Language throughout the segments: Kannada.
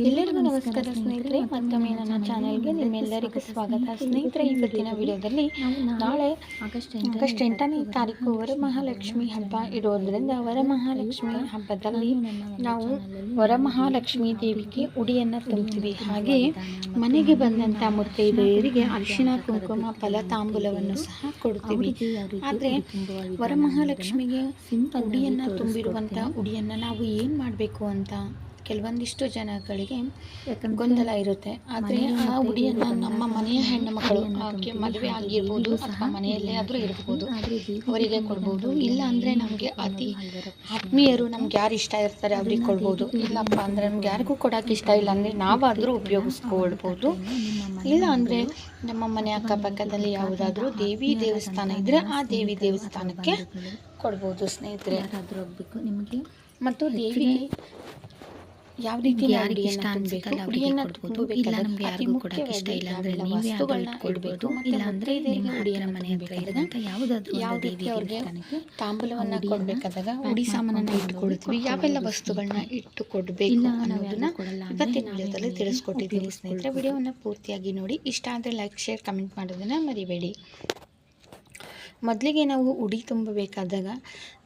ಎಲ್ಲರಿಗೂ ನಮಸ್ಕಾರ ಸ್ನೇಹಿತರೆ ಮತ್ತೊಮ್ಮೆ ನನ್ನ ಚಾನೆಲ್ಗೆ ನಿಮ್ಮೆಲ್ಲರಿಗೂ ಸ್ವಾಗತ. ಸ್ನೇಹಿತರೆ ಇವತ್ತಿನ ವಿಡಿಯೋದಲ್ಲಿ ನಾಳೆ ಆಗಸ್ಟ್ ಎಂಟನೇ ತಾರೀಕು ವರಮಹಾಲಕ್ಷ್ಮಿ ಹಬ್ಬ ಇರೋದ್ರಿಂದ ವರಮಹಾಲಕ್ಷ್ಮಿ ಹಬ್ಬದಲ್ಲಿ ನಾವು ವರಮಹಾಲಕ್ಷ್ಮಿ ದೇವಿಗೆ ಉಡಿಯನ್ನು ತುಂಬುತ್ತೀವಿ ಹಾಗೆ ಮನೆಗೆ ಬಂದಂಥ ಮುತ್ತೈದೆಯರಿಗೆ ಅರಿಶಿನ ಕುಂಕುಮ ಫಲ ತಾಂಬೂಲವನ್ನು ಸಹ ಕೊಡ್ತೀವಿ. ಆದರೆ ವರಮಹಾಲಕ್ಷ್ಮಿಗೆ ಉಡಿಯನ್ನು ತುಂಬಿರುವಂಥ ಉಡಿಯನ್ನು ನಾವು ಏನು ಮಾಡಬೇಕು ಅಂತ? ಕೆಲವೊಂದಿಷ್ಟು ಜನಗಳಿಗೆ ಗೊಂದಲ ಇರುತ್ತೆ. ಆದರೆ ಆ ಉಡಿಯನ್ನು ನಮ್ಮ ಮನೆಯ ಹೆಣ್ಣು ಮಕ್ಕಳು ಮದುವೆ ಆಗಿರ್ಬೋದು ಅಥವಾ ಮನೆಯಲ್ಲೇ ಆದರೂ ಇರ್ಬೋದು. ಅವರಿಗೆ ಕೊಡ್ಬೋದು. ಇಲ್ಲ ಅಂದರೆ ನಮಗೆ ಅತಿ ಆತ್ಮೀಯರು ನಮ್ಗೆ ಯಾರು ಇಷ್ಟ ಇರ್ತಾರೆ ಅವ್ರಿಗೆ ಕೊಡ್ಬೋದು. ಇಲ್ಲಪ್ಪ ಅಂದರೆ ನಮ್ಗೆ ಯಾರಿಗೂ ಕೊಡೋಕೆ ಇಷ್ಟ ಇಲ್ಲ ಅಂದರೆ ನಾವಾದರೂ ಉಪಯೋಗಿಸ್ಕೊಳ್ಬೋದು. ಇಲ್ಲ ಅಂದರೆ ನಮ್ಮ ಮನೆ ಅಕ್ಕಪಕ್ಕದಲ್ಲಿ ಯಾವುದಾದ್ರೂ ದೇವಿ ದೇವಸ್ಥಾನ ಇದ್ದರೆ ಆ ದೇವಿ ದೇವಸ್ಥಾನಕ್ಕೆ ಕೊಡ್ಬೋದು ಸ್ನೇಹಿತರೆ. ಯಾರಾದರೂ ಹೋಗ್ಬೇಕು ನಿಮಗೆ ಮತ್ತು ದೇವಿಗೆ ಯಾವ ರೀತಿ ಯಾರಿಗೆ ಇಷ್ಟ ಅನ್ಸುತ್ತಲ್ಲ ಅವ್ರಿಗೆ ಕೊಡ್ಬೋದು. ಇಲ್ಲ ನಮ್ಗೆ ಯಾರಿಗೂ ಕೂಡ ಇಷ್ಟ ಇಲ್ಲ ಅಂದ್ರೆ ನೀವು ಆದಷ್ಟು ಕೊಡ್ಬೇಕು. ಇಲ್ಲ ಅಂದ್ರೆ ನಿಮ್ಮ ಮನೆ ಹತ್ರ ಇರೋಂಥ ಯಾವುದಾದ್ರೂ ಯಾವ ರೀತಿ ಅವ್ರಿಗೆ ತಾಂಬೂಲವನ್ನ ಕೊಡ್ಬೇಕಾದಾಗ ಉಡಿ ಸಾಮಾನನ್ನ ಇಟ್ಕೊಳ್ತೀವಿ ಯಾವೆಲ್ಲ ಕೊಡ್ಬೋದು ವಸ್ತುಗಳನ್ನ ಇಟ್ಟು ಕೊಡಬೇಕು ಅನ್ನೋದನ್ನ ಇವತ್ತಿನ ವಿಡಿಯೋದಲ್ಲಿ ತಿಳಿಸ್ಕೊಟ್ಟಿದ್ದೀನಿ ಸ್ನೇಹಿತರೆ. ವಿಡಿಯೋವನ್ನ ಪೂರ್ತಿಯಾಗಿ ನೋಡಿ. ಇಷ್ಟ ಆದರೆ ಲೈಕ್ ಶೇರ್ ಕಮೆಂಟ್ ಮಾಡೋದನ್ನ ಮರಿಬೇಡಿ. ಮೊದಲಿಗೆ ನಾವು ಉಡಿ ತುಂಬಬೇಕಾದಾಗ,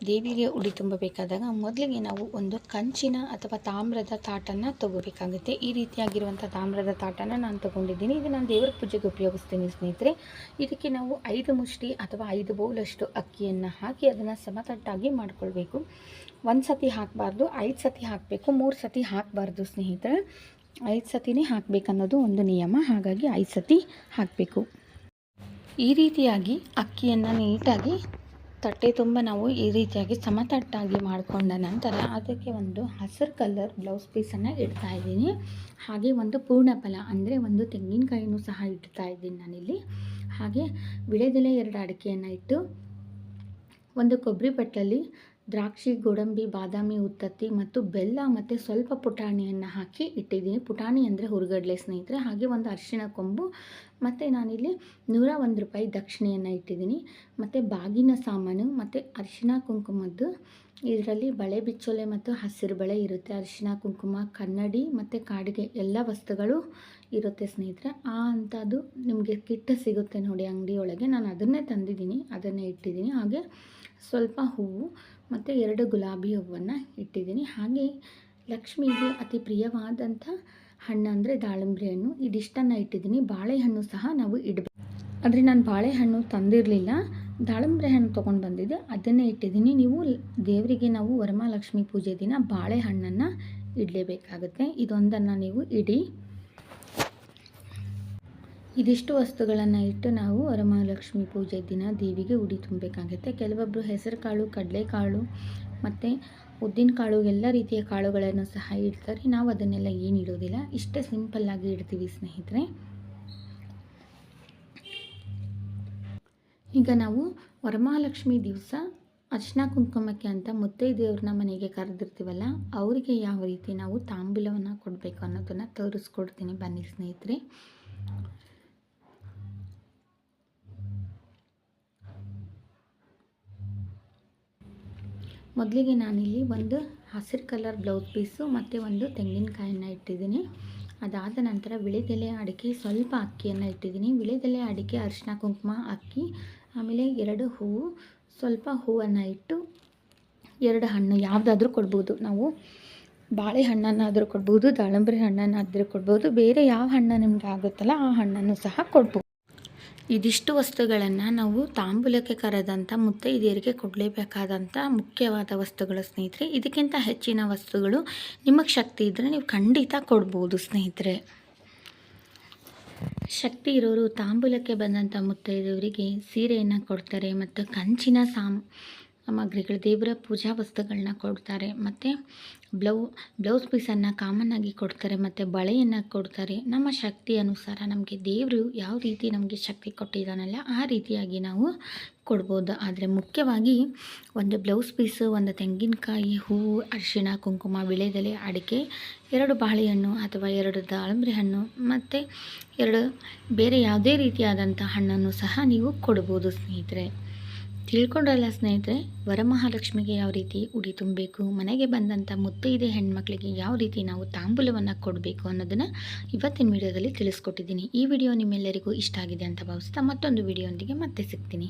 ದೇವಿಗೆ ಉಡಿ ತುಂಬಬೇಕಾದಾಗ ಮೊದಲಿಗೆ ನಾವು ಒಂದು ಕಂಚಿನ ಅಥವಾ ತಾಮ್ರದ ತಾಟನ್ನು ತಗೋಬೇಕಾಗುತ್ತೆ. ಈ ರೀತಿಯಾಗಿರುವಂಥ ತಾಮ್ರದ ತಾಟನ್ನು ನಾನು ತಗೊಂಡಿದ್ದೀನಿ. ಇದು ನಾನು ದೇವರ ಪೂಜೆಗೆ ಉಪಯೋಗಿಸ್ತೀನಿ ಸ್ನೇಹಿತರೆ. ಇದಕ್ಕೆ ನಾವು ಐದು ಮುಷ್ಟಿ ಅಥವಾ ಐದು ಬೌಲಷ್ಟು ಅಕ್ಕಿಯನ್ನು ಹಾಕಿ ಅದನ್ನು ಸಮತಟ್ಟಾಗಿ ಮಾಡಿಕೊಳ್ಬೇಕು. ಒಂದು ಸತಿ ಹಾಕಬಾರ್ದು, ಐದು ಸತಿ ಹಾಕಬೇಕು, ಮೂರು ಸತಿ ಹಾಕಬಾರ್ದು ಸ್ನೇಹಿತರೆ. ಐದು ಸತಿನೇ ಹಾಕಬೇಕನ್ನೋದು ಒಂದು ನಿಯಮ. ಹಾಗಾಗಿ ಐದು ಸತಿ ಹಾಕಬೇಕು. ಈ ರೀತಿಯಾಗಿ ಅಕ್ಕಿಯನ್ನು ನೀಟಾಗಿ ತಟ್ಟೆ ತುಂಬ ನಾವು ಈ ರೀತಿಯಾಗಿ ಸಮತಟ್ಟಾಗಿ ಮಾಡಿಕೊಂಡ ನಂತರ ಅದಕ್ಕೆ ಒಂದು ಹಸಿರು ಕಲರ್ ಬ್ಲೌಸ್ ಪೀಸನ್ನು ಇಡ್ತಾ ಇದ್ದೀನಿ. ಹಾಗೆ ಒಂದು ಪೂರ್ಣ ಫಲ ಅಂದರೆ ಒಂದು ತೆಂಗಿನಕಾಯಿನೂ ಸಹ ಇಡ್ತಾ ಇದ್ದೀನಿ ನಾನಿಲ್ಲಿ. ಹಾಗೆ ಬಿಳೆದೆಲೆ ಎರಡು ಅಡಿಕೆಯನ್ನು ಇಟ್ಟು ಒಂದು ಕೊಬ್ಬರಿ ಬಟ್ಟಲಲ್ಲಿ ದ್ರಾಕ್ಷಿ, ಗೋಡಂಬಿ, ಬಾದಾಮಿ ಉತ್ತತ್ತಿ ಮತ್ತು ಬೆಲ್ಲ ಮತ್ತು ಸ್ವಲ್ಪ ಪುಟಾಣಿಯನ್ನು ಹಾಕಿ ಇಟ್ಟಿದ್ದೀನಿ. ಪುಟಾಣಿ ಅಂದರೆ ಹುರುಗಡ್ಲೆ ಸ್ನೇಹಿತರೆ, ಹಾಗೆ ಒಂದು ಅರಿಶಿಣ ಕೊಂಬು ಮತ್ತು ನಾನಿಲ್ಲಿ ನೂರ ಒಂದು ರೂಪಾಯಿ ದಕ್ಷಿಣೆಯನ್ನು ಇಟ್ಟಿದ್ದೀನಿ. ಮತ್ತು ಬಾಗಿನ ಸಾಮಾನು ಮತ್ತು ಅರಿಶಿಣ ಕುಂಕುಮದ್ದು ಇದರಲ್ಲಿ ಬಳೆ ಬಿಚ್ಚೋಲೆ ಮತ್ತು ಹಸಿರು ಬಳೆ ಇರುತ್ತೆ. ಅರಿಶಿನ ಕುಂಕುಮ, ಕನ್ನಡಿ ಮತ್ತು ಕಾಡಿಗೆ ಎಲ್ಲ ವಸ್ತುಗಳು ಇರುತ್ತೆ ಸ್ನೇಹಿತರೆ. ಆ ಅಂಥದ್ದು ನಿಮಗೆ ಕಿಟ್ಟ ಸಿಗುತ್ತೆ ನೋಡಿ ಅಂಗಡಿಯೊಳಗೆ. ನಾನು ಅದನ್ನೇ ತಂದಿದ್ದೀನಿ, ಅದನ್ನೇ ಇಟ್ಟಿದ್ದೀನಿ. ಹಾಗೆ ಸ್ವಲ್ಪ ಹೂವು ಮತ್ತು ಎರಡು ಗುಲಾಬಿ ಹೂವನ್ನು ಇಟ್ಟಿದ್ದೀನಿ. ಹಾಗೆ ಲಕ್ಷ್ಮಿಗೆ ಅತಿ ಪ್ರಿಯವಾದಂಥ ಹಣ್ಣು ಅಂದರೆ ದಾಳಿಂಬೆ ಹಣ್ಣು. ಇದಿಷ್ಟನ್ನು ಇಟ್ಟಿದ್ದೀನಿ. ಬಾಳೆಹಣ್ಣು ಸಹ ನಾವು ಇಡಬೇಕು ಆದರೆ ನಾನು ಬಾಳೆಹಣ್ಣು ತಂದಿರಲಿಲ್ಲ. ದಾಳಿಂಬೆ ಹಣ್ಣು ತೊಗೊಂಡು ಬಂದಿದ್ದೆ, ಅದನ್ನೇ ಇಟ್ಟಿದ್ದೀನಿ. ನೀವು ದೇವರಿಗೆ ನಾವು ವರಮಹಾಲಕ್ಷ್ಮಿ ಪೂಜೆ ದಿನ ಬಾಳೆಹಣ್ಣನ್ನು ಇಡಲೇಬೇಕಾಗುತ್ತೆ. ಇದೊಂದನ್ನು ನೀವು ಇಡಿ. ಇದಿಷ್ಟು ವಸ್ತುಗಳನ್ನು ಇಟ್ಟು ನಾವು ವರಮಹಾಲಕ್ಷ್ಮಿ ಪೂಜೆ ದಿನ ದೇವಿಗೆ ಉಡಿ ತುಂಬಬೇಕಾಗುತ್ತೆ. ಕೆಲವೊಬ್ಬರು ಹೆಸರು ಕಾಳು ಕಡಲೆಕಾಳು ಮತ್ತು ಉದ್ದಿನ ಕಾಳು, ಎಲ್ಲ ರೀತಿಯ ಕಾಳುಗಳನ್ನು ಸಹ ಇಡ್ತಾರೆ. ನಾವು ಅದನ್ನೆಲ್ಲ ಏನು ಇಡೋದಿಲ್ಲ. ಇಷ್ಟೇ ಸಿಂಪಲ್ಲಾಗಿ ಇಡ್ತೀವಿ ಸ್ನೇಹಿತರೆ. ಈಗ ನಾವು ವರಮಹಾಲಕ್ಷ್ಮಿ ದಿವಸ ಅರ್ಶಿನ ಕುಂಕುಮಕ್ಕೆ ಅಂತ ಮುತ್ತೈದೆಯವ್ರನ್ನ ಮನೆಗೆ ಕರೆದಿರ್ತೀವಲ್ಲ, ಅವರಿಗೆ ಯಾವ ರೀತಿ ನಾವು ತಾಂಬೂಲವನ್ನು ಕೊಡಬೇಕು ಅನ್ನೋದನ್ನು ತೋರಿಸ್ಕೊಡ್ತೀನಿ ಬನ್ನಿ ಸ್ನೇಹಿತರೆ. ಮೊದಲಿಗೆ ನಾನಿಲ್ಲಿ ಒಂದು ಹಸಿರು ಕಲರ್ ಬ್ಲೌಸ್ ಪೀಸು ಮತ್ತು ಒಂದು ತೆಂಗಿನಕಾಯನ್ನು ಇಟ್ಟಿದ್ದೀನಿ. ಅದಾದ ನಂತರ ವಿಳೆದೆಲೆ ಅಡಿಕೆ ಸ್ವಲ್ಪ ಅಕ್ಕಿಯನ್ನು ಇಟ್ಟಿದ್ದೀನಿ. ವಿಳೆದೆಲೆ ಅಡಿಕೆ ಅರಿಶಿನ ಕುಂಕುಮ ಅಕ್ಕಿ ಆಮೇಲೆ ಎರಡು ಹೂವು ಸ್ವಲ್ಪ ಹೂವನ್ನು ಇಟ್ಟು ಎರಡು ಹಣ್ಣು ಯಾವುದಾದ್ರೂ ಕೊಡ್ಬೋದು. ನಾವು ಬಾಳೆಹಣ್ಣನ್ನಾದರೂ ಕೊಡ್ಬೋದು ದಾಳಿಂಬೆ ಹಣ್ಣನ್ನಾದರೂ ಕೊಡ್ಬೋದು, ಬೇರೆ ಯಾವ ಹಣ್ಣು ನಿಮ್ಗೆ ಆಗುತ್ತಲ್ಲ ಆ ಹಣ್ಣನ್ನು ಸಹ ಕೊಡ್ಬೋದು. ಇದಿಷ್ಟು ವಸ್ತುಗಳನ್ನು ನಾವು ತಾಂಬೂಲಕ್ಕೆ ಕರೆದಂಥ ಮುತ್ತೈದೆಯರಿಗೆ ಕೊಡಲೇಬೇಕಾದಂಥ ಮುಖ್ಯವಾದ ವಸ್ತುಗಳು ಸ್ನೇಹಿತರೆ. ಇದಕ್ಕಿಂತ ಹೆಚ್ಚಿನ ವಸ್ತುಗಳು ನಿಮಗೆ ಶಕ್ತಿ ಇದ್ದರೆ ನೀವು ಖಂಡಿತ ಕೊಡ್ಬೋದು ಸ್ನೇಹಿತರೆ. ಶಕ್ತಿ ಇರೋರು ತಾಂಬೂಲಕ್ಕೆ ಬಂದಂಥ ಮುತ್ತೈದೆಯವರಿಗೆ ಸೀರೆಯನ್ನು ಕೊಡ್ತಾರೆ ಮತ್ತು ಕಂಚಿನ ಸಾಮ್ ಸಾಮಗ್ರಿಗಳು ದೇವರ ಪೂಜಾ ವಸ್ತುಗಳನ್ನ ಕೊಡ್ತಾರೆ. ಮತ್ತು ಬ್ಲೌ, ಬ್ಲೌಸ್ ಪೀಸನ್ನು ಕಾಮನ್ ಆಗಿ ಕೊಡ್ತಾರೆ. ಮತ್ತು ಬಳೆಯನ್ನು ಕೊಡ್ತಾರೆ. ನಮ್ಮ ಶಕ್ತಿ ಅನುಸಾರ ನಮಗೆ ದೇವರು ಯಾವ ರೀತಿ ನಮಗೆ ಶಕ್ತಿ ಕೊಟ್ಟಿದ್ದಾನಲ್ಲ ಆ ರೀತಿಯಾಗಿ ನಾವು ಕೊಡ್ಬೋದು. ಆದರೆ ಮುಖ್ಯವಾಗಿ ಒಂದು ಬ್ಲೌಸ್ ಪೀಸು, ಒಂದು ತೆಂಗಿನಕಾಯಿ, ಹೂವು, ಅರಿಶಿಣ, ಕುಂಕುಮ ವಿಳೆದೆಲೆ ಅಡಿಕೆ, ಎರಡು ಬಾಳೆಹಣ್ಣು ಅಥವಾ ಎರಡು ದಾಳಿಂಬೆ ಹಣ್ಣು, ಮತ್ತು ಎರಡು ಬೇರೆ ಯಾವುದೇ ರೀತಿಯಾದಂಥ ಹಣ್ಣನ್ನು ಸಹ ನೀವು ಕೊಡ್ಬೋದು ಸ್ನೇಹಿತರೆ. ತಿಳ್ಕೊಂಡ್ರಲ್ಲ ಸ್ನೇಹಿತರೆ, ವರಮಹಾಲಕ್ಷ್ಮಿಗೆ ಯಾವ ರೀತಿ ಉಡಿ ತುಂಬಬೇಕು, ಮನೆಗೆ ಬಂದಂಥ ಮುತ್ತೈದೆ ಹೆಣ್ಮಕ್ಳಿಗೆ ಯಾವ ರೀತಿ ನಾವು ತಾಂಬೂಲವನ್ನು ಕೊಡಬೇಕು ಅನ್ನೋದನ್ನು ಇವತ್ತಿನ ವಿಡಿಯೋದಲ್ಲಿ ತಿಳಿಸ್ಕೊಟ್ಟಿದ್ದೀನಿ. ಈ ವಿಡಿಯೋ ನಿಮ್ಮೆಲ್ಲರಿಗೂ ಇಷ್ಟ ಆಗಿದೆ ಅಂತ ಭಾವಿಸ್ತಾ ಮತ್ತೊಂದು ವಿಡಿಯೋದೊಂದಿಗೆ ಮತ್ತೆ ಸಿಗ್ತೀನಿ.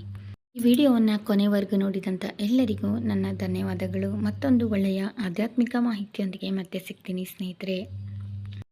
ಈ ವಿಡಿಯೋವನ್ನು ಕೊನೆವರೆಗೂ ನೋಡಿದಂಥ ಎಲ್ಲರಿಗೂ ನನ್ನ ಧನ್ಯವಾದಗಳು. ಮತ್ತೊಂದು ಒಳ್ಳೆಯ ಆಧ್ಯಾತ್ಮಿಕ ಮಾಹಿತಿಯೊಂದಿಗೆ ಮತ್ತೆ ಸಿಗ್ತೀನಿ ಸ್ನೇಹಿತರೆ.